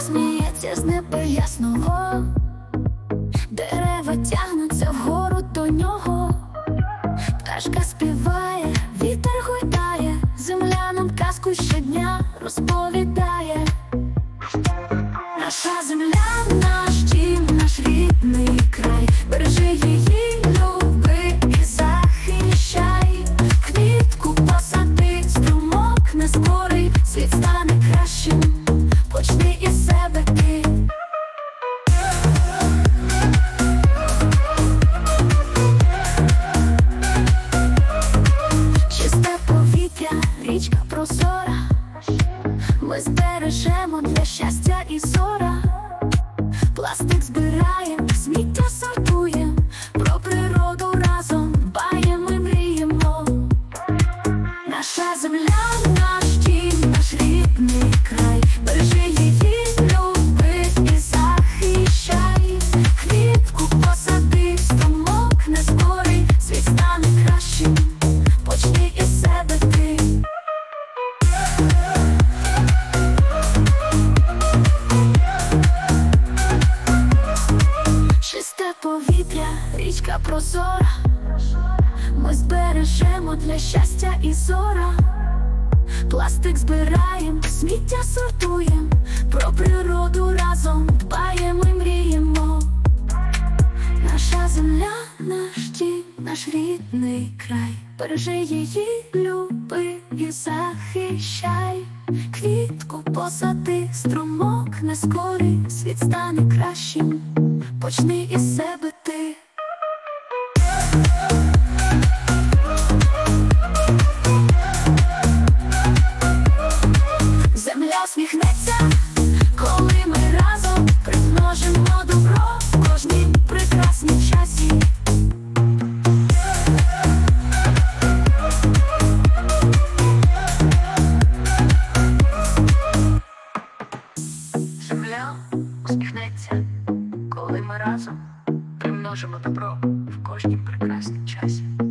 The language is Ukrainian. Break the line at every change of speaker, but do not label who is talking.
з неба ясного, дерева тягнуться вгору до нього, пташка співає, вітер гойдає, земля нам казку щодня розповідає. Наша земля, наш дім, наш рідний край, бережи її, річка прозора. Ми збережемо для щастя і зора. Пластик збираєм, сміття сортуєм, про природу разом дбаєм і мріємо. Наша земля, повітря, річка прозора. Ми збережемо для щастя і зора. Пластик збираєм, сміття сортуєм, про природу разом дбаємо і мріємо. Наша земля, наш дім, наш рідний край. Бережи її, люби і захищай. Квітку посади, струмок не скорий, світ стане кращим. Почни із себе ти. Земля усміхнеться, коли ми разом примножимо добро в кожній прекрасній часі. Земля усміхнеться, коли ми разом примножимо добро в кожній прекрасній часі.